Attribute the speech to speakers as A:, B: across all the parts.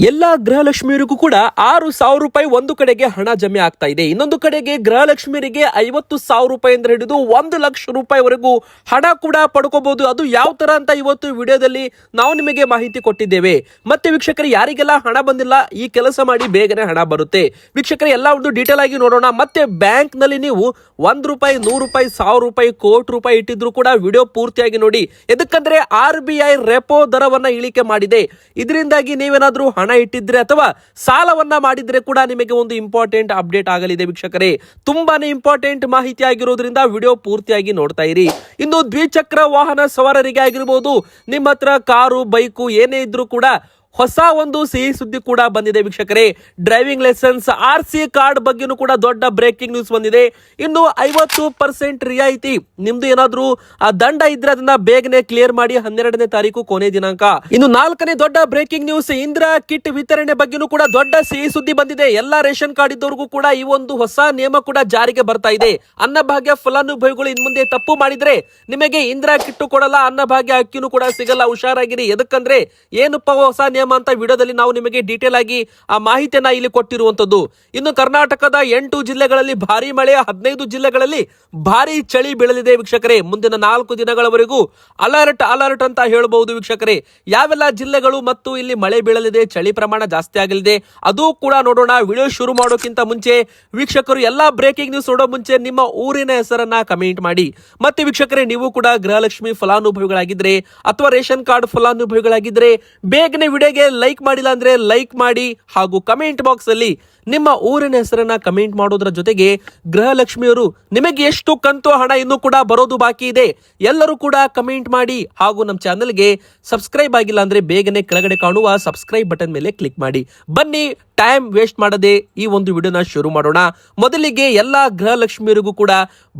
A: ಎಲ್ಲ ಗೃಹಲಕ್ಷ್ಮಿಯರಿಗೂ ಕೂಡ ಆರು ಸಾವಿರ ರೂಪಾಯಿ ಒಂದು ಕಡೆಗೆ ಹಣ ಜಮೆ ಆಗ್ತಾ ಇದೆ. ಇನ್ನೊಂದು ಕಡೆಗೆ ಗೃಹಲಕ್ಷ್ಮಿಯರಿಗೆ ಐವತ್ತು ಸಾವಿರ ರೂಪಾಯಿ ಅಂದ್ರೆ ಹಿಡಿದು ಒಂದು ಲಕ್ಷ ರೂಪಾಯಿವರೆಗೂ ಹಣ ಕೂಡ ಪಡ್ಕೋಬಹುದು. ಅದು ಯಾವ ತರ ಅಂತ ಇವತ್ತು ವಿಡಿಯೋದಲ್ಲಿ ನಾವು ನಿಮಗೆ ಮಾಹಿತಿ ಕೊಟ್ಟಿದ್ದೇವೆ. ಮತ್ತೆ ವೀಕ್ಷಕರು, ಯಾರಿಗೆಲ್ಲ ಹಣ ಬಂದಿಲ್ಲ, ಈ ಕೆಲಸ ಮಾಡಿ ಬೇಗನೆ ಹಣ ಬರುತ್ತೆ. ವೀಕ್ಷಕರು, ಎಲ್ಲ ಒಂದು ಡೀಟೇಲ್ ಆಗಿ ನೋಡೋಣ. ಮತ್ತೆ ಬ್ಯಾಂಕ್ನಲ್ಲಿ ನೀವು ಒಂದ್ ರೂಪಾಯಿ, ನೂರು ರೂಪಾಯಿ, ಸಾವಿರ ರೂಪಾಯಿ, ಕೋಟಿ ರೂಪಾಯಿ ಇಟ್ಟಿದ್ರು ಕೂಡ ವಿಡಿಯೋ ಪೂರ್ತಿಯಾಗಿ ನೋಡಿ. ಎದಕ್ಕಂದ್ರೆ ಆರ್ ಬಿ ಐ ರೆಪೋ ದರವನ್ನ ಇಳಿಕೆ ಮಾಡಿದೆ. ಇದರಿಂದಾಗಿ ನೀವೇನಾದ್ರೂ ಹಣ ಇಟ್ಟಿದ್ರೆ ಅಥವಾ ಸಾಲವನ್ನ ಮಾಡಿದ್ರೆ ಕೂಡ ನಿಮಗೆ ಒಂದು ಇಂಪಾರ್ಟೆಂಟ್ ಅಪ್ಡೇಟ್ ಆಗಲಿದೆ ವೀಕ್ಷಕರೇ. ತುಂಬಾನೇ ಇಂಪಾರ್ಟೆಂಟ್ ಮಾಹಿತಿ ಆಗಿರೋದ್ರಿಂದ ವಿಡಿಯೋ ಪೂರ್ತಿಯಾಗಿ ನೋಡ್ತಾ ಇರಿ. ಇನ್ನು ದ್ವಿಚಕ್ರ ವಾಹನ ಸವಾರರಿಗೆ ಆಗಿರ್ಬೋದು, ನಿಮ್ಮ ಹತ್ರ ಕಾರು, ಬೈಕು ಏನೇ ಇದ್ರೂ ಕೂಡ ಹೊಸ ಒಂದು ಸಿಹಿ ಸುದ್ದಿ ಕೂಡ ಬಂದಿದೆ ವೀಕ್ಷಕರೇ. Driving licence R C card ಬಗ್ಗೆನೂ ಕೂಡ ದೊಡ್ಡ ಬ್ರೇಕಿಂಗ್ ನ್ಯೂಸ್ ಬಂದಿದೆ. ಇನ್ನು ಐವತ್ತು ಪರ್ಸೆಂಟ್ ರಿಯಾಯಿತಿ. ನಿಮ್ದು ಏನಾದ್ರೂ, ಆ, ದಂಡ ಇದ್ರೆ ಅದನ್ನ ಬೇಗನೆ ಕ್ಲಿಯರ್ ಮಾಡಿ ಹನ್ನೆರಡನೇ ತಾರೀಕು ಕೊನೆ ದಿನಾಂಕ. ಇನ್ನು ನಾಲ್ಕನೇ ದೊಡ್ಡ ಬ್ರೇಕಿಂಗ್ ನ್ಯೂಸ್ ಇಂದಿರಾ ಕಿಟ್ ವಿತರಣೆ ಬಗ್ಗೆನೂ ಕೂಡ ದೊಡ್ಡ ಸಿಹಿ ಸುದ್ದಿ ಬಂದಿದೆ. ಎಲ್ಲಾ ರೇಷನ್ ಕಾರ್ಡ್ ಇದ್ದವರಿಗೂ ಕೂಡ ಈ ಒಂದು ಹೊಸ ನಿಯಮ ಕೂಡ ಜಾರಿಗೆ ಬರ್ತಾ ಇದೆ. ಅನ್ನಭಾಗ್ಯ ಫಲಾನುಭವಿಗಳು ಇನ್ ಮುಂದೆ ತಪ್ಪು ಮಾಡಿದ್ರೆ ನಿಮಗೆ ಇಂದಿರಾ ಕಿಟ್ಟು ಕೊಡಲ್ಲ, ಅನ್ನಭಾಗ್ಯ ಅಕ್ಕಿನೂ ಕೂಡ ಸಿಗಲ್ಲ. ಹುಷಾರಾಗಿರಿ. ಎದಕ್ಕಂದ್ರೆ, ಏನಪ್ಪ ಹೊಸ ಅಂತ ವಿಡಿಯೋದಲ್ಲಿ ನಾವು ನಿಮಗೆ ಡೀಟೇಲ್ ಆಗಿ ಆ ಮಾಹಿತಿಯನ್ನ ಇಲ್ಲಿ ಕೊಟ್ಟಿರುವಂತದ್ದು. ಇನ್ನು ಕರ್ನಾಟಕದ ಎಂಟು ಜಿಲ್ಲೆಗಳಲ್ಲಿ ಭಾರಿ ಮಳೆ, ಹದಿನೈದು ಜಿಲ್ಲೆಗಳಲ್ಲಿ ಭಾರಿ ಚಳಿ ಬೀಳಲಿದೆ ವೀಕ್ಷಕರೇ. ಮುಂದಿನ ನಾಲ್ಕು ದಿನಗಳವರೆಗೂ ಅಲರ್ಟ್ ಅಲರ್ಟ್ ಅಂತ ಹೇಳಬಹುದು ವೀಕ್ಷಕರೇ. ಯಾವೆಲ್ಲ ಜಿಲ್ಲೆಗಳು ಮತ್ತು ಇಲ್ಲಿ ಮಳೆ ಬೀಳಲಿದೆ, ಚಳಿ ಪ್ರಮಾಣ ಜಾಸ್ತಿ ಆಗಲಿದೆ, ಅದು ಕೂಡ ನೋಡೋಣ. ವಿಡಿಯೋ ಶುರು ಮಾಡೋಕ್ಕಿಂತ ಮುಂಚೆ ವೀಕ್ಷಕರು ಎಲ್ಲಾ ಬ್ರೇಕಿಂಗ್ ನ್ಯೂಸ್ ನೋಡೋ ಮುಂಚೆ ನಿಮ್ಮ ಊರಿನ ಹೆಸರನ್ನ ಕಮೆಂಟ್ ಮಾಡಿ. ಮತ್ತೆ ವೀಕ್ಷಕರೇ, ನೀವು ಕೂಡ ಗೃಹಲಕ್ಷ್ಮಿ ಫಲಾನುಭವಿಗಳಾಗಿದ್ರೆ ಅಥವಾ ರೇಷನ್ ಕಾರ್ಡ್ ಫಲಾನುಭವಿಗಳಾಗಿದ್ರೆ ಬೇಗನೆ ಲೈಕ್ ಮಾಡಿಲ್ಲ ಅಂದ್ರೆ ಲೈಕ್ ಮಾಡಿ ಹಾಗೂ ಕಮೆಂಟ್ ಬಾಕ್ಸ್ ಅಲ್ಲಿ ನಿಮ್ಮ ಊರಿನ ಹೆಸರನ್ನ ಕಮೆಂಟ್ ಮಾಡೋದ್ರ ಜೊತೆಗೆ ಗೃಹಲಕ್ಷ್ಮಿಯವರು ನಿಮಗೆ ಎಷ್ಟು ಕಂತು ಹಣ ಇನ್ನೂ ಕೂಡ ಬರೋದು ಬಾಕಿ ಇದೆ, ಎಲ್ಲರೂ ಕೂಡ ಕಮೆಂಟ್ ಮಾಡಿ ಹಾಗೂ ನಮ್ಮ ಚಾನೆಲ್ಗೆ ಸಬ್ಸ್ಕ್ರೈಬ್ ಆಗಿಲ್ಲ ಅಂದ್ರೆ ಬೇಗನೆ ಕೆಳಗಡೆ ಕಾಣುವ ಸಬ್ಸ್ಕ್ರೈಬ್ ಬಟನ್ ಮೇಲೆ ಕ್ಲಿಕ್ ಮಾಡಿ. ಬನ್ನಿ, ಟೈಮ್ ವೇಸ್ಟ್ ಮಾಡದೆ ಈ ಒಂದು ವಿಡಿಯೋನ ಶುರು ಮಾಡೋಣ. ಮೊದಲಿಗೆ ಎಲ್ಲಾ ಗೃಹಲಕ್ಷ್ಮಿಯರಿಗೂ ಕೂಡ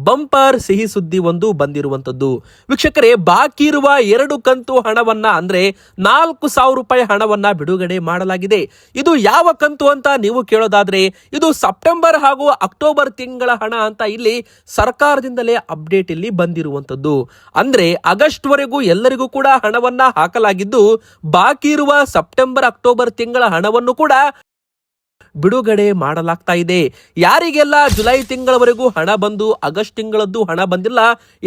A: ಬಂಪರ್ ಸಿಹಿ ಸುದ್ದಿ ಒಂದು ಬಂದಿರುವಂತದ್ದು ವೀಕ್ಷಕರೇ, ಬಾಕಿ ಇರುವ ಎರಡು ಕಂತು ಹಣವನ್ನ ಅಂದ್ರೆ ನಾಲ್ಕು ಸಾವಿರ ರೂಪಾಯಿ ಹಣವನ್ನ ಬಿಡುಗಡೆ ಮಾಡಲಾಗಿದೆ. ಇದು ಯಾವ ಕಂತು ಅಂತ ನೀವು ಕೇಳೋದಾದ್ರೆ ಇದು ಸೆಪ್ಟೆಂಬರ್ ಹಾಗೂ ಅಕ್ಟೋಬರ್ ತಿಂಗಳ ಹಣ ಅಂತ ಇಲ್ಲಿ ಸರ್ಕಾರದಿಂದಲೇ ಅಪ್ಡೇಟ್ ಇಲ್ಲಿ ಬಂದಿರುವಂತದ್ದು ಅಂದ್ರೆ ಆಗಸ್ಟ್ ವರೆಗೂ ಎಲ್ಲರಿಗೂ ಕೂಡ ಹಣವನ್ನ ಹಾಕಲಾಗಿದ್ದು, ಬಾಕಿ ಇರುವ ಸೆಪ್ಟೆಂಬರ್, ಅಕ್ಟೋಬರ್ ತಿಂಗಳ ಹಣವನ್ನು ಕೂಡ ಬಿಡುಗಡೆ ಮಾಡಲಾಗ್ತಾ ಇದೆ. ಯಾರಿಗೆಲ್ಲ ಜುಲೈ ತಿಂಗಳವರೆಗೂ ಹಣ ಬಂದು ಆಗಸ್ಟ್ ತಿಂಗಳದ್ದು ಹಣ ಬಂದಿಲ್ಲ,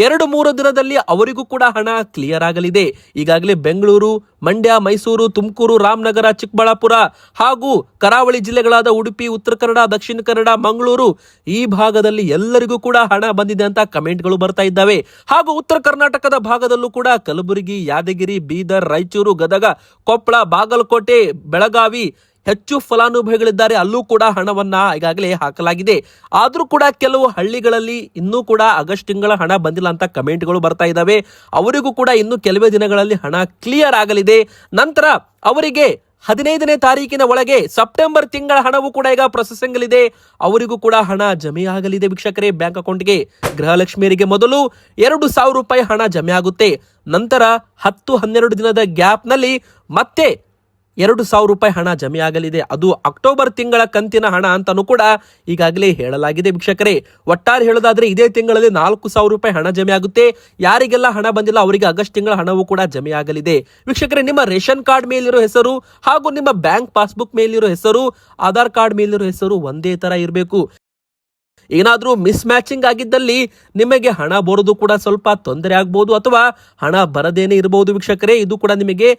A: ಎರಡು ಮೂರು ದಿನದಲ್ಲಿ ಅವರಿಗೂ ಕೂಡ ಹಣ ಕ್ಲಿಯರ್ ಆಗಲಿದೆ. ಈಗಾಗಲೇ ಬೆಂಗಳೂರು, ಮಂಡ್ಯ, ಮೈಸೂರು, ತುಮಕೂರು, ರಾಮನಗರ, ಚಿಕ್ಕಬಳ್ಳಾಪುರ ಹಾಗೂ ಕರಾವಳಿ ಜಿಲ್ಲೆಗಳಾದ ಉಡುಪಿ, ಉತ್ತರ ಕನ್ನಡ, ದಕ್ಷಿಣ ಕನ್ನಡ, ಮಂಗಳೂರು ಈ ಭಾಗದಲ್ಲಿ ಎಲ್ಲರಿಗೂ ಕೂಡ ಹಣ ಬಂದಿದೆ ಅಂತ ಕಮೆಂಟ್ಗಳು ಬರ್ತಾ ಇದ್ದಾವೆ. ಹಾಗೂ ಉತ್ತರ ಕರ್ನಾಟಕದ ಭಾಗದಲ್ಲೂ ಕೂಡ ಕಲಬುರಗಿ, ಯಾದಗಿರಿ, ಬೀದರ್, ರಾಯಚೂರು, ಗದಗ, ಕೊಪ್ಪಳ, ಬಾಗಲಕೋಟೆ, ಬೆಳಗಾವಿ ಹೆಚ್ಚು ಫಲಾನುಭವಿಗಳಿದ್ದಾರೆ, ಅಲ್ಲೂ ಕೂಡ ಹಣವನ್ನ ಈಗಾಗಲೇ ಹಾಕಲಾಗಿದೆ. ಆದರೂ ಕೂಡ ಕೆಲವು ಹಳ್ಳಿಗಳಲ್ಲಿ ಇನ್ನೂ ಕೂಡ ಆಗಸ್ಟ್ ತಿಂಗಳ ಹಣ ಬಂದಿಲ್ಲ ಅಂತ ಕಮೆಂಟ್ಗಳು ಬರ್ತಾ ಇದ್ದಾವೆ ಅವರಿಗೂ ಕೂಡ ಇನ್ನು ಕೆಲವೇ ದಿನಗಳಲ್ಲಿ ಹಣ ಕ್ಲಿಯರ್ ಆಗಲಿದೆ. ನಂತರ ಅವರಿಗೆ ಹದಿನೈದನೇ ತಾರೀಕಿನ ಒಳಗೆ ಸೆಪ್ಟೆಂಬರ್ ತಿಂಗಳ ಹಣವು ಕೂಡ ಈಗ ಪ್ರೊಸೆಸಿಂಗ್ ಇದೆ ಅವರಿಗೂ ಕೂಡ ಹಣ ಜಮೆ ಆಗಲಿದೆ ವೀಕ್ಷಕರೇ ಬ್ಯಾಂಕ್ ಅಕೌಂಟ್ಗೆ. ಗೃಹಲಕ್ಷ್ಮಿಯರಿಗೆ ಮೊದಲು ಎರಡು ಸಾವಿರ ರೂಪಾಯಿ ಹಣ ಜಮೆ ಆಗುತ್ತೆ. ನಂತರ ಹತ್ತು ಹನ್ನೆರಡು ದಿನದ ಗ್ಯಾಪ್ನಲ್ಲಿ ಮತ್ತೆ ಎರಡು ಸಾವಿರ ರೂಪಾಯಿ ಹಣ ಜಮೆಯಾಗಲಿದೆ. ಅದು ಅಕ್ಟೋಬರ್ ತಿಂಗಳ ಕಂತಿನ ಹಣ ಅಂತಾನೂ ಕೂಡ ಈಗಾಗಲೇ ಹೇಳಲಾಗಿದೆ ವೀಕ್ಷಕರೇ. ಒಟ್ಟಾರೆ ಹೇಳೋದಾದ್ರೆ ಇದೇ ತಿಂಗಳಲ್ಲಿ ನಾಲ್ಕು ಸಾವಿರ ರೂಪಾಯಿ ಹಣ ಜಮೆ ಆಗುತ್ತೆ ಯಾರಿಗೆಲ್ಲ ಹಣ ಬಂದಿಲ್ಲ ಅವರಿಗೆ ಆಗಸ್ಟ್ ತಿಂಗಳ ಹಣವು ಕೂಡ ಜಮೆಯಾಗಲಿದೆ. ವೀಕ್ಷಕರೇ, ನಿಮ್ಮ ರೇಷನ್ ಕಾರ್ಡ್ ಮೇಲಿರೋ ಹೆಸರು ಹಾಗೂ ನಿಮ್ಮ ಬ್ಯಾಂಕ್ ಪಾಸ್ಬುಕ್ ಮೇಲಿರೋ ಹೆಸರು, ಆಧಾರ್ ಕಾರ್ಡ್ ಮೇಲಿರೋ ಹೆಸರು ಒಂದೇ ತರ ಇರಬೇಕು. ಏನಾದರೂ ಮಿಸ್ ಮ್ಯಾಚಿಂಗ್ ಆಗಿದ್ದಲ್ಲಿ ನಿಮಗೆ ಹಣ ಬರೋದು ಕೂಡ ಸ್ವಲ್ಪ ತೊಂದರೆ ಆಗ್ಬೋದು ಅಥವಾ ಹಣ ಬರದೇನೆ ಇರಬಹುದು ವೀಕ್ಷಕರೇ. ಇದು ಕೂಡ ನಿಮಗೆ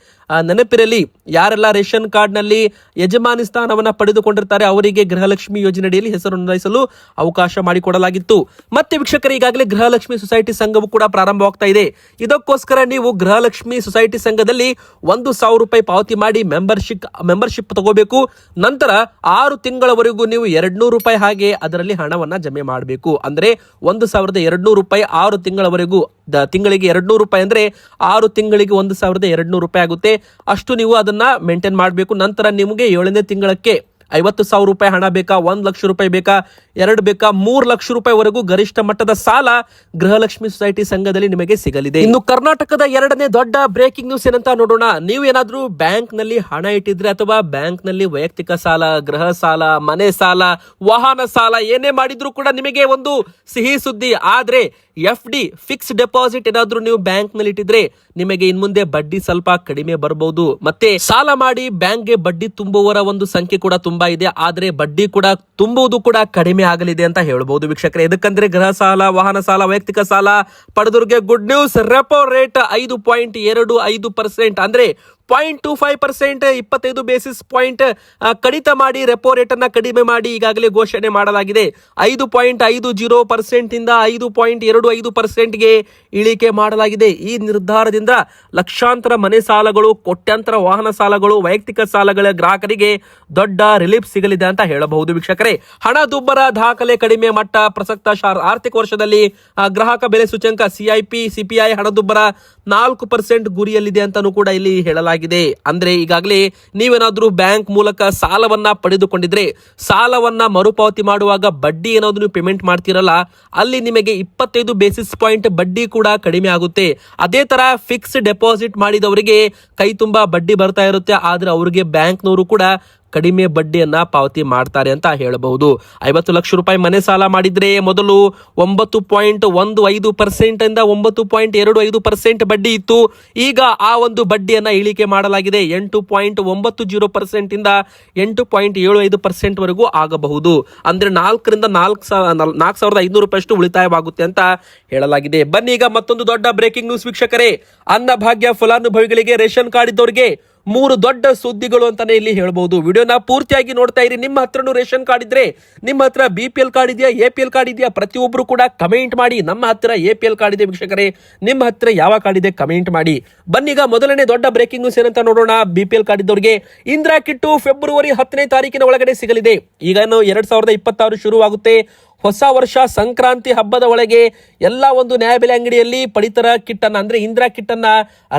A: ನೆನಪಿರಲಿ. ಯಾರೆಲ್ಲ ರೇಷನ್ ಕಾರ್ಡ್ನಲ್ಲಿ ಯಜಮಾನಿ ಸ್ಥಾನವನ್ನು ಪಡೆದುಕೊಂಡಿರ್ತಾರೆ ಅವರಿಗೆ ಗೃಹಲಕ್ಷ್ಮಿ ಯೋಜನೆಯಡಿಯಲ್ಲಿ ಹೆಸರು ನೋಂದಾಯಿಸಲು ಅವಕಾಶ ಮಾಡಿಕೊಡಲಾಗಿತ್ತು. ಮತ್ತೆ ವೀಕ್ಷಕರೇ, ಈಗಾಗಲೇ ಗೃಹಲಕ್ಷ್ಮಿ ಸೊಸೈಟಿ ಸಂಘವು ಕೂಡ ಪ್ರಾರಂಭವಾಗ್ತಾ ಇದೆ. ಇದಕ್ಕೋಸ್ಕರ ನೀವು ಗೃಹಲಕ್ಷ್ಮಿ ಸೊಸೈಟಿ ಸಂಘದಲ್ಲಿ ಒಂದು ಸಾವಿರ ರೂಪಾಯಿ ಪಾವತಿ ಮಾಡಿ ಮೆಂಬರ್ಶಿಪ್ ಮೆಂಬರ್ಶಿಪ್ ತಗೋಬೇಕು. ನಂತರ ಆರು ತಿಂಗಳವರೆಗೂ ನೀವು ಎರಡ್ನೂರು ರೂಪಾಯಿ ಹಾಗೆ ಅದರಲ್ಲಿ ಹಣವನ್ನ ಜಮೆ ಮಾಡಬೇಕು. ಅಂದ್ರೆ ಒಂದು ಸಾವಿರದ ಎರಡ್ನೂರು ರೂಪಾಯಿ ಆರು ತಿಂಗಳವರೆಗೂ ತಿಂಗಳಿಗೆ ಎರಡ್ನೂರು ರೂಪಾಯಿ ಅಂದ್ರೆ ಆರು ತಿಂಗಳಿಗೆ ಒಂದು ಸಾವಿರದ ಎರಡ್ನೂರು ರೂಪಾಯಿ ಆಗುತ್ತೆ. ಅಷ್ಟು ನೀವು ಅದನ್ನ ಮೇಂಟೈನ್ ಮಾಡಬೇಕು. ನಂತರ ನಿಮಗೆ ಏಳನೇ ತಿಂಗಳಕ್ಕೆ ಐವತ್ತು ಸಾವಿರ ರೂಪಾಯಿ ಹಣ ಬೇಕಾ, ಒಂದು ಲಕ್ಷ ರೂಪಾಯಿ ಬೇಕಾ, ಎರಡು ಬೇಕಾ, ಮೂರು ಲಕ್ಷ ರೂಪಾಯಿವರೆಗೂ ಗರಿಷ್ಠ ಮಟ್ಟದ ಸಾಲ ಗೃಹಲಕ್ಷ್ಮಿ ಸೊಸೈಟಿ ಸಂಘದಲ್ಲಿ ನಿಮಗೆ ಸಿಗಲಿದೆ. ಇನ್ನು ಕರ್ನಾಟಕದ ಎರಡನೇ ದೊಡ್ಡ ಬ್ರೇಕಿಂಗ್ ನ್ಯೂಸ್ ಏನಂತ ನೋಡೋಣ. ನೀವು ಏನಾದರೂ ಬ್ಯಾಂಕ್ನಲ್ಲಿ ಹಣ ಇಟ್ಟಿದ್ರೆ ಅಥವಾ ಬ್ಯಾಂಕ್ನಲ್ಲಿ ವೈಯಕ್ತಿಕ ಸಾಲ, ಗೃಹ ಸಾಲ, ಮನೆ ಸಾಲ, ವಾಹನ ಸಾಲ ಏನೇ ಮಾಡಿದ್ರು ಕೂಡ ನಿಮಗೆ ಒಂದು ಸಿಹಿ ಸುದ್ದಿ. ಆದ್ರೆ ಎಫ್ ಡಿ ಫಿಕ್ಸ್ ಡೆಪಾಸಿಟ್ ಏನಾದರೂ ನೀವು ಬ್ಯಾಂಕ್ನಲ್ಲಿ ಇಟ್ಟಿದ್ರೆ ನಿಮಗೆ ಇನ್ಮುಂದೆ ಬಡ್ಡಿ ಸ್ವಲ್ಪ ಕಡಿಮೆ ಬರಬಹುದು ಮತ್ತೆ ಸಾಲ ಮಾಡಿ ಬ್ಯಾಂಕ್ಗೆ ಬಡ್ಡಿ ತುಂಬುವವರ ಒಂದು ಸಂಖ್ಯೆ ಕೂಡ ತುಂಬಾ ಇದೆ. ಆದ್ರೆ ಬಡ್ಡಿ ಕೂಡ ತುಂಬುವುದು ಕೂಡ ಕಡಿಮೆ ಆಗಲಿದೆ ಅಂತ ಹೇಳಬಹುದು ವೀಕ್ಷಕರೇ. ಇದಕ್ಕಂದ್ರೆ ಗೃಹ ಸಾಲ, ವಾಹನ ಸಾಲ, ವೈಯಕ್ತಿಕ ಸಾಲ ಪಡೆದವರಿಗೆ ಗುಡ್ ನ್ಯೂಸ್ ರೆಪೋ ರೇಟ್ ಐದು ಪಾಯಿಂಟ್ ಎರಡು ಐದು ಪರ್ಸೆಂಟ್ ಅಂದ್ರೆ ಪಾಯಿಂಟ್ ಟು ಫೈವ್ ಪರ್ಸೆಂಟ್ ಇಪ್ಪತ್ತೈದು ಬೇಸಿಸ್ ಪಾಯಿಂಟ್ ಕಡಿತ ಮಾಡಿ ರೆಪೋ ರೇಟ್ ಅನ್ನ ಕಡಿಮೆ ಮಾಡಿ ಈಗಾಗಲೇ ಘೋಷಣೆ ಮಾಡಲಾಗಿದೆ. ಐದು ಪಾಯಿಂಟ್ ಐದು ಜೀರೋ ಪರ್ಸೆಂಟ್ ಇಂದ ಐದು ಪಾಯಿಂಟ್ ಎರಡು ಐದು ಪರ್ಸೆಂಟ್ಗೆ ಇಳಿಕೆ ಮಾಡಲಾಗಿದೆ. ಈ ನಿರ್ಧಾರದಿಂದ ಲಕ್ಷಾಂತರ ಮನೆ ಸಾಲಗಳು, ಕೋಟ್ಯಾಂತರ ವಾಹನ ಸಾಲಗಳು, ವೈಯಕ್ತಿಕ ಸಾಲಗಳ ಗ್ರಾಹಕರಿಗೆ ದೊಡ್ಡ ರಿಲೀಫ್ ಸಿಗಲಿದೆ ಅಂತ ಹೇಳಬಹುದು ವೀಕ್ಷಕರೇ. ಹಣದುಬ್ಬರ ದಾಖಲೆ ಕಡಿಮೆ ಮಟ್ಟ ಪ್ರಸಕ್ತ ಆರ್ಥಿಕ ವರ್ಷದಲ್ಲಿ ಗ್ರಾಹಕ ಬೆಲೆ ಸೂಚ್ಯಂಕ ಸಿಐಪಿ ಸಿಪಿಐ ಹಣದುಬ್ಬರ ನಾಲ್ಕು ಪರ್ಸೆಂಟ್ ಗುರಿಯಲ್ಲಿದೆ ಅಂತಾನೂ ಕೂಡ ಇಲ್ಲಿ ಹೇಳಲಾಗಿದೆ. ಅಂದ್ರೆ ಈಗಾಗಲೇ ನೀವೇನಾದ್ರೂ ಬ್ಯಾಂಕ್ ಮೂಲಕ ಸಾಲವನ್ನ ಪಡೆದುಕೊಂಡಿದ್ರೆ ಸಾಲವನ್ನ ಮರುಪಾವತಿ ಮಾಡುವಾಗ ಬಡ್ಡಿ ಏನಾದ್ರು ನೀವು ಪೇಮೆಂಟ್ ಮಾಡ್ತಿರಲ್ಲ, ಅಲ್ಲಿ ನಿಮಗೆ ಇಪ್ಪತ್ತೈದು ಬೇಸಿಸ್ ಪಾಯಿಂಟ್ ಬಡ್ಡಿ ಕೂಡ ಕಡಿಮೆ ಆಗುತ್ತೆ. ಅದೇ ತರ ಫಿಕ್ಸ್ ಡೆಪಾಸಿಟ್ ಮಾಡಿದವರಿಗೆ ಕೈ ತುಂಬಾ ಬಡ್ಡಿ ಬರ್ತಾ ಇರುತ್ತೆ. ಆದ್ರೆ ಅವರಿಗೆ ಬ್ಯಾಂಕ್ನವರು ಕೂಡ ಕಡಿಮೆ ಬಡ್ಡಿಯನ್ನ ಪಾವತಿ ಮಾಡ್ತಾರೆ ಅಂತ ಹೇಳಬಹುದು. ಐವತ್ತು ಲಕ್ಷ ರೂಪಾಯಿ ಮನೆ ಸಾಲ ಮಾಡಿದ್ರೆ ಮೊದಲು ಒಂಬತ್ತು ಪಾಯಿಂಟ್ ಒಂದು ಐದು ಪರ್ಸೆಂಟ್ ಇಂದ ಒಂಬತ್ತು ಪಾಯಿಂಟ್ ಎರಡು ಐದು ಪರ್ಸೆಂಟ್ ಬಡ್ಡಿ ಇತ್ತು. ಈಗ ಆ ಒಂದು ಬಡ್ಡಿಯನ್ನ ಇಳಿಕೆ ಮಾಡಲಾಗಿದೆ. ಎಂಟು ಪಾಯಿಂಟ್ ಒಂಬತ್ತು ಜೀರೋ ಪರ್ಸೆಂಟ್ ಇಂದ ಎಂಟು ಪಾಯಿಂಟ್ ಏಳು ಐದು ಪರ್ಸೆಂಟ್ ವರೆಗೂ ಆಗಬಹುದು. ಅಂದ್ರೆ ನಾಲ್ಕರಿಂದ ನಾಲ್ಕು ನಾಲ್ಕು ಸಾವಿರದ ಐನೂರು ರೂಪಾಯಿಷ್ಟು ಉಳಿತಾಯವಾಗುತ್ತೆ ಅಂತ ಹೇಳಲಾಗಿದೆ. ಬನ್ನಿ ಈಗ ಮತ್ತೊಂದು ದೊಡ್ಡ ಬ್ರೇಕಿಂಗ್ ನ್ಯೂಸ್ ವೀಕ್ಷಕರೇ. ಅನ್ನಭಾಗ್ಯ ಫಲಾನುಭವಿಗಳಿಗೆ ರೇಷನ್ ಕಾರ್ಡ್ ಇದ್ದವರಿಗೆ ಮೂರು ದೊಡ್ಡ ಸುದ್ದಿಗಳು ಅಂತಾನೆ ಇಲ್ಲಿ ಹೇಳ್ಬಹುದು ವಿಡಿಯೋನ ಪೂರ್ತಿಯಾಗಿ ನೋಡ್ತಾ ಇರಿ. ನಿಮ್ಮ ಹತ್ರನೂ ರೇಷನ್ ಕಾರ್ಡ್ ಇದ್ರೆ, ನಿಮ್ಮ ಹತ್ರ ಬಿ ಪಿ ಎಲ್ ಕಾರ್ಡ್ ಇದೆಯಾ ಎ ಪಿ ಎಲ್ ಕಾರ್ಡ್ ಇದೆಯಾ ಪ್ರತಿಯೊಬ್ಬರು ಕೂಡ ಕಮೆಂಟ್ ಮಾಡಿ. ನಮ್ಮ ಹತ್ರ ಎ ಪಿ ಎಲ್ ಕಾರ್ಡ್ ಇದೆ ವೀಕ್ಷಕರೇ. ನಿಮ್ಮ ಹತ್ರ ಯಾವ ಕಾರ್ಡ್ ಇದೆ ಕಮೆಂಟ್ ಮಾಡಿ. ಬನ್ನೀಗ ಮೊದಲನೇ ದೊಡ್ಡ ಬ್ರೇಕಿಂಗ್ ನ್ಯೂಸ್ ಏನಂತ ನೋಡೋಣ. ಬಿ ಪಿ ಎಲ್ ಕಾರ್ಡ್ ಇದ್ದವರಿಗೆ ಇಂದಿರಾ ಕಿಟ್ಟು ಫೆಬ್ರವರಿ ಹತ್ತನೇ ತಾರೀಕಿನ ಒಳಗಡೆ ಸಿಗಲಿದೆ. ಈಗ ಎರಡ್ ಸಾವಿರದ ಇಪ್ಪತ್ತಾರು ಶುರುವಾಗುತ್ತೆ. ಹೊಸ ವರ್ಷ ಸಂಕ್ರಾಂತಿ ಹಬ್ಬದ ಒಳಗೆ ಎಲ್ಲ ಒಂದು ನ್ಯಾಯಬೆಲೆ ಅಂಗಡಿಯಲ್ಲಿ ಪಡಿತರ ಕಿಟ್ಟನ್ನು, ಅಂದರೆ ಇಂದಿರಾ ಕಿಟ್ಟನ್ನು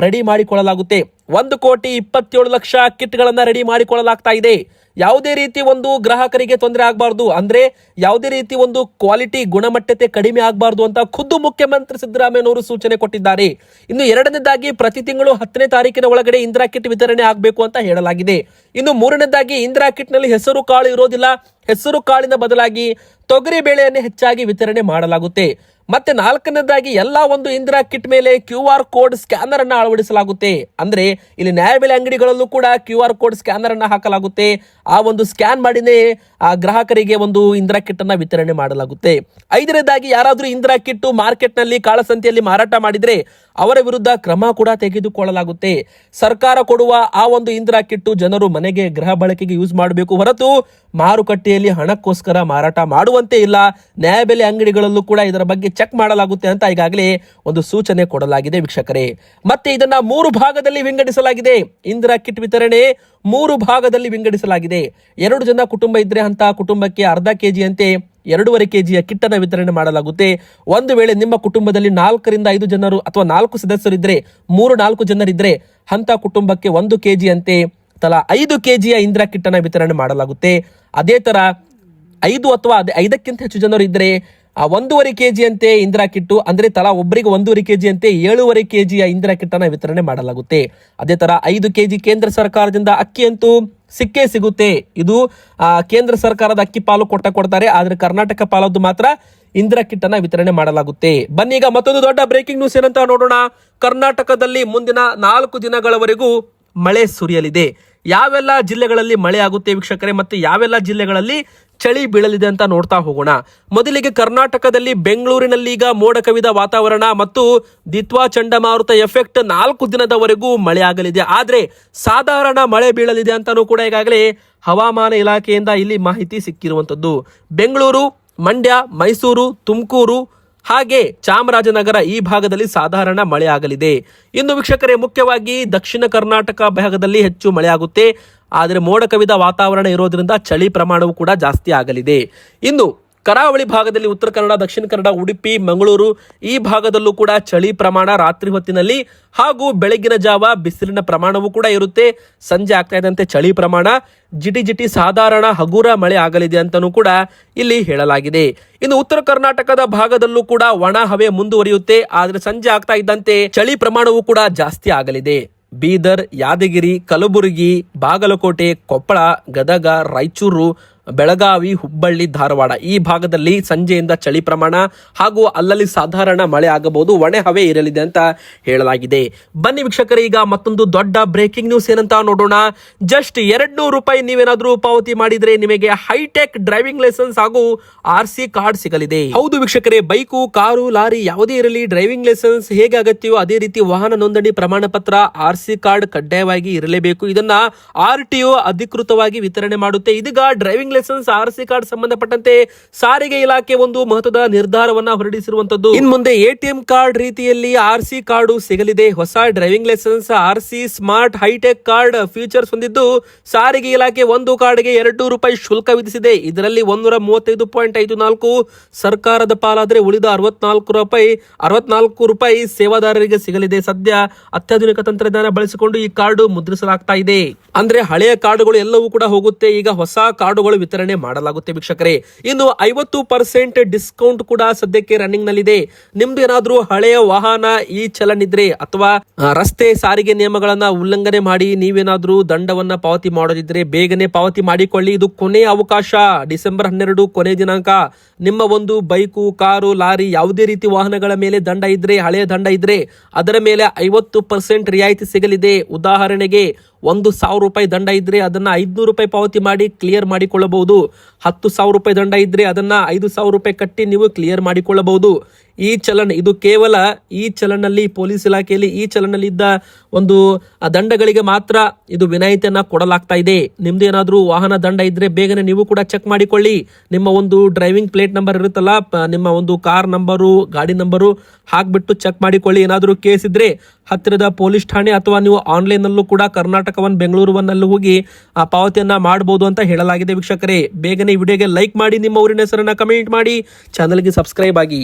A: ರೆಡಿ ಮಾಡಿಕೊಳ್ಳಲಾಗುತ್ತೆ. ಒಂದು ಕೋಟಿ ಇಪ್ಪತ್ತೇಳು ಲಕ್ಷ ಕಿಟ್ಗಳನ್ನು ರೆಡಿ ಮಾಡಿಕೊಳ್ಳಲಾಗ್ತಾ ಇದೆ. ಯಾವುದೇ ರೀತಿ ಒಂದು ಗ್ರಾಹಕರಿಗೆ ತೊಂದರೆ ಆಗಬಾರ್ದು. ಅಂದ್ರೆ ಯಾವುದೇ ರೀತಿ ಒಂದು ಕ್ವಾಲಿಟಿ ಗುಣಮಟ್ಟತೆ ಕಡಿಮೆ ಆಗಬಾರ್ದು ಅಂತ ಖುದ್ದು ಮುಖ್ಯಮಂತ್ರಿ ಸಿದ್ದರಾಮಯ್ಯನವರು ಸೂಚನೆ ಕೊಟ್ಟಿದ್ದಾರೆ. ಇನ್ನು ಎರಡನೇದಾಗಿ ಪ್ರತಿ ತಿಂಗಳು ಹತ್ತನೇ ತಾರೀಕಿನ ಒಳಗಡೆ ಇಂದಿರಾ ಕಿಟ್ ವಿತರಣೆ ಆಗಬೇಕು ಅಂತ ಹೇಳಲಾಗಿದೆ. ಇನ್ನು ಮೂರನೇದಾಗಿ ಇಂದಿರಾ ಕಿಟ್ನಲ್ಲಿ ಹೆಸರು ಕಾಳು ಇರೋದಿಲ್ಲ. ಹೆಸರು ಕಾಳಿನ ಬದಲಾಗಿ ತೊಗರಿ ಬೇಳೆಯನ್ನು ಹೆಚ್ಚಾಗಿ ವಿತರಣೆ ಮಾಡಲಾಗುತ್ತೆ. ಮತ್ತೆ ನಾಲ್ಕನೇದಾಗಿ ಎಲ್ಲಾ ಒಂದು ಇಂದಿರಾ ಕಿಟ್ ಮೇಲೆ ಕ್ಯೂ ಆರ್ ಕೋಡ್ ಸ್ಕ್ಯಾನರ್ ಅನ್ನ ಅಳವಡಿಸಲಾಗುತ್ತೆ. ಅಂದ್ರೆ ಇಲ್ಲಿ ನ್ಯಾಯಬೆಲೆ ಅಂಗಡಿಗಳಲ್ಲೂ ಕೂಡ ಕ್ಯೂ ಆರ್ ಕೋಡ್ ಸ್ಕ್ಯಾನರ್ ಅನ್ನ ಹಾಕಲಾಗುತ್ತೆ. ಆ ಒಂದು ಸ್ಕ್ಯಾನ್ ಮಾಡಿನೇ ಆ ಗ್ರಾಹಕರಿಗೆ ಒಂದು ಇಂದಿರಾ ಕಿಟ್ ಅನ್ನ ವಿತರಣೆ ಮಾಡಲಾಗುತ್ತೆ. ಐದನೇದಾಗಿ ಯಾರಾದ್ರೂ ಇಂದಿರಾ ಕಿಟ್ ಮಾರ್ಕೆಟ್ನಲ್ಲಿ ಕಾಳಸಂತೆಯಲ್ಲಿ ಮಾರಾಟ ಮಾಡಿದ್ರೆ ಅವರ ವಿರುದ್ಧ ಕ್ರಮ ಕೂಡ ತೆಗೆದುಕೊಳ್ಳಲಾಗುತ್ತೆ. ಸರ್ಕಾರ ಕೊಡುವ ಆ ಒಂದು ಇಂದಿರಾ ಕಿಟ್ಟು ಜನರು ಮನೆಗೆ ಗೃಹ ಬಳಕೆಗೆ ಯೂಸ್ ಮಾಡಬೇಕು ಹೊರತು ಮಾರುಕಟ್ಟೆಯಲ್ಲಿ ಹಣಕ್ಕೋಸ್ಕರ ಮಾರಾಟ ಮಾಡುವಂತೆ ಇಲ್ಲ. ನ್ಯಾಯಬೆಲೆ ಅಂಗಡಿಗಳಲ್ಲೂ ಕೂಡ ಇದರ ಬಗ್ಗೆ ಚೆಕ್ ಮಾಡಲಾಗುತ್ತೆ ಅಂತ ಈಗಾಗಲೇ ಒಂದು ಸೂಚನೆ ಕೊಡಲಾಗಿದೆ ವೀಕ್ಷಕರೇ. ಮತ್ತೆ ಇದನ್ನ ಮೂರು ಭಾಗದಲ್ಲಿ ವಿಂಗಡಿಸಲಾಗಿದೆ. ಇಂದಿರಾ ಕಿಟ್ ವಿತರಣೆ ಮೂರು ಭಾಗದಲ್ಲಿ ವಿಂಗಡಿಸಲಾಗಿದೆ. ಎರಡು ಜನ ಕುಟುಂಬ ಇದ್ರೆ ಅಂತ ಕುಟುಂಬಕ್ಕೆ ಅರ್ಧ ಕೆಜಿ ಅಂತೆ ಎರಡೂವರೆ ಕೆಜಿಯ ಕಿಟ್ ಅನ್ನ ವಿತರಣೆ ಮಾಡಲಾಗುತ್ತೆ. ಒಂದು ವೇಳೆ ನಿಮ್ಮ ಕುಟುಂಬದಲ್ಲಿ ನಾಲ್ಕರಿಂದ ಐದು ಜನರು ಅಥವಾ ನಾಲ್ಕು ಸದಸ್ಯರಿದ್ರೆ ಮೂರು ನಾಲ್ಕು ಜನರಿದ್ರೆ ಅಂತ ಕುಟುಂಬಕ್ಕೆ ಒಂದು ಕೆಜಿ ಅಂತೆ ತಲಾ ಐದು ಕೆಜಿಯ ಇಂದಿರಾ ಕಿಟ್ ಅನ್ನ ವಿತರಣೆ ಮಾಡಲಾಗುತ್ತೆ. ಅದೇ ತರ ಐದು ಅಥವಾ ಐದಕ್ಕಿಂತ ಹೆಚ್ಚು ಜನರು ಇದ್ರೆ ಆ ಒಂದೂವರೆ ಕೆಜಿ ಅಂತೆ ಇಂದಿರಾ ಕಿಟ್ಟು, ಅಂದ್ರೆ ತಲಾ ಒಬ್ಬರಿಗೆ ಒಂದೂವರೆ ಕೆಜಿ ಅಂತೆ ಏಳೂವರೆ ಕೆಜಿಯ ಇಂದಿರಾ ಕಿಟ್ ಅನ್ನ ವಿತರಣೆ ಮಾಡಲಾಗುತ್ತೆ. ಅದೇ ತರ ಐದು ಕೆಜಿ ಕೇಂದ್ರ ಸರ್ಕಾರದಿಂದ ಅಕ್ಕಿ ಅಂತೂ ಸಿಕ್ಕೇ ಸಿಗುತ್ತೆ. ಇದು ಕೇಂದ್ರ ಸರ್ಕಾರದ ಅಕ್ಕಿ ಪಾಲು ಕೊಟ್ಟ ಕೊಡ್ತಾರೆ, ಆದ್ರೆ ಕರ್ನಾಟಕ ಪಾಲದ್ದು ಮಾತ್ರ ಇಂದಿರಾ ಕಿಟ್ ವಿತರಣೆ ಮಾಡಲಾಗುತ್ತೆ. ಬನ್ನಿ ಈಗ ಮತ್ತೊಂದು ದೊಡ್ಡ ಬ್ರೇಕಿಂಗ್ ನ್ಯೂಸ್ ಏನಂತ ನೋಡೋಣ. ಕರ್ನಾಟಕದಲ್ಲಿ ಮುಂದಿನ ನಾಲ್ಕು ದಿನಗಳವರೆಗೂ ಮಳೆ ಸುರಿಯಲಿದೆ. ಯಾವೆಲ್ಲ ಜಿಲ್ಲೆಗಳಲ್ಲಿ ಮಳೆ ಆಗುತ್ತೆ ವೀಕ್ಷಕರೇ, ಮತ್ತು ಯಾವೆಲ್ಲ ಜಿಲ್ಲೆಗಳಲ್ಲಿ ಚಳಿ ಬೀಳಲಿದೆ ಅಂತ ನೋಡ್ತಾ ಹೋಗೋಣ. ಮೊದಲಿಗೆ ಕರ್ನಾಟಕದಲ್ಲಿ ಬೆಂಗಳೂರಿನಲ್ಲಿ ಈಗ ಮೋಡ ಕವಿದ ವಾತಾವರಣ ಮತ್ತು ದಿತ್ವಾ ಚಂಡಮಾರುತ ಎಫೆಕ್ಟ್ ನಾಲ್ಕು ದಿನದವರೆಗೂ ಮಳೆ ಆಗಲಿದೆ. ಆದ್ರೆ ಸಾಧಾರಣ ಮಳೆ ಬೀಳಲಿದೆ ಅಂತಾನೂ ಕೂಡ ಈಗಾಗಲೇ ಹವಾಮಾನ ಇಲಾಖೆಯಿಂದ ಇಲ್ಲಿ ಮಾಹಿತಿ ಸಿಕ್ಕಿರುವಂತದ್ದು ಬೆಂಗಳೂರು, ಮಂಡ್ಯ, ಮೈಸೂರು, ತುಮಕೂರು ಹಾಗೆ ಚಾಮರಾಜನಗರ ಈ ಭಾಗದಲ್ಲಿ ಸಾಧಾರಣ ಮಳೆ ಆಗಲಿದೆ ಇನ್ನು ವೀಕ್ಷಕರೇ, ಮುಖ್ಯವಾಗಿ ದಕ್ಷಿಣ ಕರ್ನಾಟಕ ಭಾಗದಲ್ಲಿ ಹೆಚ್ಚು ಮಳೆಯಾಗುತ್ತೆ. ಆದರೆ ಮೋಡ ಕವಿದ ವಾತಾವರಣ ಇರೋದ್ರಿಂದ ಚಳಿ ಪ್ರಮಾಣವು ಕೂಡ ಜಾಸ್ತಿ ಆಗಲಿದೆ. ಇನ್ನು ಕರಾವಳಿ ಭಾಗದಲ್ಲಿ ಉತ್ತರ ಕನ್ನಡ, ದಕ್ಷಿಣ ಕನ್ನಡ, ಉಡುಪಿ, ಮಂಗಳೂರು ಈ ಭಾಗದಲ್ಲೂ ಕೂಡ ಚಳಿ ಪ್ರಮಾಣ ರಾತ್ರಿ ಹೊತ್ತಿನಲ್ಲಿ ಹಾಗೂ ಬೆಳಗಿನ ಜಾವ ಬಿಸಿಲಿನ ಪ್ರಮಾಣವೂ ಕೂಡ ಇರುತ್ತೆ. ಸಂಜೆ ಆಗ್ತಾ ಇದ್ದಂತೆ ಚಳಿ ಪ್ರಮಾಣ, ಜಿಟಿ ಜಿಟಿ ಸಾಧಾರಣ ಹಗುರ ಮಳೆ ಆಗಲಿದೆ ಅಂತಲೂ ಕೂಡ ಇಲ್ಲಿ ಹೇಳಲಾಗಿದೆ. ಇನ್ನು ಉತ್ತರ ಕರ್ನಾಟಕದ ಭಾಗದಲ್ಲೂ ಕೂಡ ಒಣ ಹವೆ ಮುಂದುವರಿಯುತ್ತೆ. ಆದರೆ ಸಂಜೆ ಆಗ್ತಾ ಇದ್ದಂತೆ ಚಳಿ ಪ್ರಮಾಣವೂ ಕೂಡ ಜಾಸ್ತಿ ಆಗಲಿದೆ. ಬೀದರ್, ಯಾದಗಿರಿ, ಕಲಬುರಗಿ, ಬಾಗಲಕೋಟೆ, ಕೊಪ್ಪಳ, ಗದಗ, ರಾಯಚೂರು ಬೆಳಗಾವಿ, ಹುಬ್ಬಳ್ಳಿ, ಧಾರವಾಡ. ಈ ಭಾಗದಲ್ಲಿ ಸಂಜೆಯಿಂದ ಚಳಿ ಪ್ರಮಾಣ ಹಾಗೂ ಅಲ್ಲಲ್ಲಿ ಸಾಧಾರಣ ಮಳೆ ಆಗಬಹುದು, ಒಣೆ ಹವೆ ಇರಲಿದೆ ಅಂತ ಹೇಳಲಾಗಿದೆ. ಬನ್ನಿ ವೀಕ್ಷಕರೇ, ಈಗ ಮತ್ತೊಂದು ದೊಡ್ಡ ಬ್ರೇಕಿಂಗ್ ನ್ಯೂಸ್ ಏನಂತ ನೋಡೋಣ. ಜಸ್ಟ್ ಎರಡ್ ನೂರು ರೂಪಾಯಿ ನೀವೇನಾದ್ರೂ ಪಾವತಿ ಮಾಡಿದ್ರೆ ನಿಮಗೆ ಹೈಟೆಕ್ ಡ್ರೈವಿಂಗ್ ಲೈಸೆನ್ಸ್ ಹಾಗೂ ಆರ್ ಸಿ ಕಾರ್ಡ್ ಸಿಗಲಿದೆ. ಹೌದು ವೀಕ್ಷಕರೇ, ಬೈಕು, ಕಾರು, ಲಾರಿ ಯಾವುದೇ ಇರಲಿ, ಡ್ರೈವಿಂಗ್ ಲೈಸೆನ್ಸ್ ಹೇಗೆ ಅಗತ್ಯವೋ ಅದೇ ರೀತಿ ವಾಹನ ನೋಂದಣಿ ಪ್ರಮಾಣ ಪತ್ರ, ಆರ್ ಸಿ ಕಾರ್ಡ್ ಕಡ್ಡಾಯವಾಗಿ ಇರಲೇಬೇಕು. ಇದನ್ನ ಆರ್ ಟಿ ಅಧಿಕೃತವಾಗಿ ವಿತರಣೆ ಮಾಡುತ್ತೆ. ಇದೀಗ driving licence, R C card ಸಂಬಂಧಪಟ್ಟಂತೆ ಸಾರಿಗೆ ಇಲಾಖೆ ಒಂದು ಮಹತ್ವದ ನಿರ್ಧಾರವನ್ನ ಹೊರಡಿಸಿರುವಂತದ್ದು ಇನ್ ಮುಂದೆ ಎಟಿಎಂ ಕಾರ್ಡ್ ರೀತಿಯಲ್ಲಿ ಆರ್ ಸಿ ಕಾರ್ಡು ಸಿಗಲಿದೆ. ಹೊಸ driving licence, R C smart hi tech card features ಹೊಂದಿದ್ದು ಸಾರಿಗೆ ಇಲಾಖೆ ಒಂದು ಕಾರ್ಡ್ಗೆ ಎರಡು ರೂಪಾಯಿ ಶುಲ್ಕ ವಿಧಿಸಿದೆ. ಇದರಲ್ಲಿ ಒಂದೂರ ಮೂವತ್ತೈದು ಪಾಯಿಂಟ್ ಐದು ನಾಲ್ಕು ಸರ್ಕಾರದ ಪಾಲಾದ್ರೆ ಉಳಿದ ಅರವತ್ನಾಲ್ಕು ರೂಪಾಯಿ ಅರವತ್ನಾಲ್ಕು ರೂಪಾಯಿ ಸೇವಾದಾರರಿಗೆ ಸಿಗಲಿದೆ. ಸದ್ಯ ಅತ್ಯಾಧುನಿಕ ತಂತ್ರಜ್ಞಾನ ಬಳಸಿಕೊಂಡು ಈ ಕಾರ್ಡ್ ಮುದ್ರಿಸಲಾಗ್ತಾ ಇದೆ. ಅಂದ್ರೆ ಹಳೆಯ ಕಾರ್ಡುಗಳು ಎಲ್ಲವೂ ಕೂಡ ಹೋಗುತ್ತೆ. ಈಗ ಹೊಸ ಕಾರ್ಡುಗಳು ವಿತರಣೆ ಮಾಡಲಾಗುತ್ತೆ ವೀಕ್ಷಕರೇ. ಇನ್ನು ಐವತ್ತು ಪರ್ಸೆಂಟ್ ಡಿಸ್ಕೌಂಟ್ ಕೂಡ ಸದ್ಯಕ್ಕೆ ರನ್ನಿಂಗ್ ನಲ್ಲಿದೆ ನಿಮ್ದು ಏನಾದ್ರೂ ಹಳೆಯ ವಾಹನ, ಈ ಚಲನ್ ಇದ್ರೆ ಅಥವಾ ರಸ್ತೆ ಸಾರಿಗೆ ನಿಯಮಗಳನ್ನ ಉಲ್ಲಂಘನೆ ಮಾಡಿ ನೀವೇನಾದ್ರೂ ದಂಡವನ್ನ ಪಾವತಿ ಮಾಡೋದಿದ್ರೆ ಬೇಗನೆ ಪಾವತಿ ಮಾಡಿಕೊಳ್ಳಿ. ಇದು ಕೊನೆಯ ಅವಕಾಶ. ಡಿಸೆಂಬರ್ ಹನ್ನೆರಡು ಕೊನೆ ದಿನಾಂಕ. ನಿಮ್ಮ ಒಂದು ಬೈಕು, ಕಾರು, ಲಾರಿ ಯಾವುದೇ ರೀತಿ ವಾಹನಗಳ ಮೇಲೆ ದಂಡ ಇದ್ರೆ, ಹಳೆಯ ದಂಡ ಇದ್ರೆ ಅದರ ಮೇಲೆ ಐವತ್ತು ಪರ್ಸೆಂಟ್ ರಿಯಾಯಿತಿ ಸಿಗಲಿದೆ. ಉದಾಹರಣೆಗೆ ಒಂದು ಸಾವಿರ ರೂಪಾಯಿ ದಂಡ ಇದ್ರೆ ಅದನ್ನ ಐದ್ನೂರು ರೂಪಾಯಿ ಪಾವತಿ ಮಾಡಿ ಕ್ಲಿಯರ್ ಮಾಡಿಕೊಳ್ಳಬಹುದು. ಹತ್ತು ಸಾವಿರ ರೂಪಾಯಿ ದಂಡ ಇದ್ರೆ ಅದನ್ನ ಐದು ಸಾವಿರ ರೂಪಾಯಿ ಕಟ್ಟಿ ನೀವು ಕ್ಲಿಯರ್ ಮಾಡಿಕೊಳ್ಳಬಹುದು. ಈ ಚಲನ್, ಇದು ಕೇವಲ ಈ ಚಲನ್ನಲ್ಲಿ ಪೊಲೀಸ್ ಇಲಾಖೆಯಲ್ಲಿ ಈ ಚಲನ್ನಲ್ಲಿ ಇದ್ದ ಒಂದು ದಂಡಗಳಿಗೆ ಮಾತ್ರ ಇದು ವಿನಾಯಿತಿಯನ್ನ ಕೊಡಲಾಗ್ತಾ ಇದೆ. ನಿಮ್ದು ಏನಾದ್ರೂ ವಾಹನ ದಂಡ ಇದ್ರೆ ಬೇಗನೆ ನೀವು ಕೂಡ ಚೆಕ್ ಮಾಡಿಕೊಳ್ಳಿ. ನಿಮ್ಮ ಒಂದು ಡ್ರೈವಿಂಗ್ ಪ್ಲೇಟ್ ನಂಬರ್ ಇರುತ್ತಲ್ಲ ನಿಮ್ಮ ಒಂದು ಕಾರ್ ನಂಬರು ಗಾಡಿ ನಂಬರು ಹಾಕ್ಬಿಟ್ಟು ಚೆಕ್ ಮಾಡಿಕೊಳ್ಳಿ. ಏನಾದರೂ ಕೇಸ್ ಇದ್ರೆ ಹತ್ತಿರದ ಪೊಲೀಸ್ ಠಾಣೆ ಅಥವಾ ನೀವು ಆನ್ಲೈನ್ ನಲ್ಲೂ ಕೂಡ ಕರ್ನಾಟಕ ಒನ್ ಬೆಂಗಳೂರು ಒನ್ ಅಲ್ಲೂ ಹೋಗಿ, ಆ ಪಾವತಿಯನ್ನ ಮಾಡಬಹುದು ಅಂತ ಹೇಳಲಾಗಿದೆ ವೀಕ್ಷಕರೇ. ಬೇಗನೆ ವಿಡಿಯೋಗೆ ಲೈಕ್ ಮಾಡಿ, ನಿಮ್ಮ ಊರಿನ ಹೆಸರನ್ನ ಕಮೆಂಟ್ ಮಾಡಿ. ಚಾನಲ್ಗೆ ಸಬ್ಸ್ಕ್ರೈಬ್ ಆಗಿ.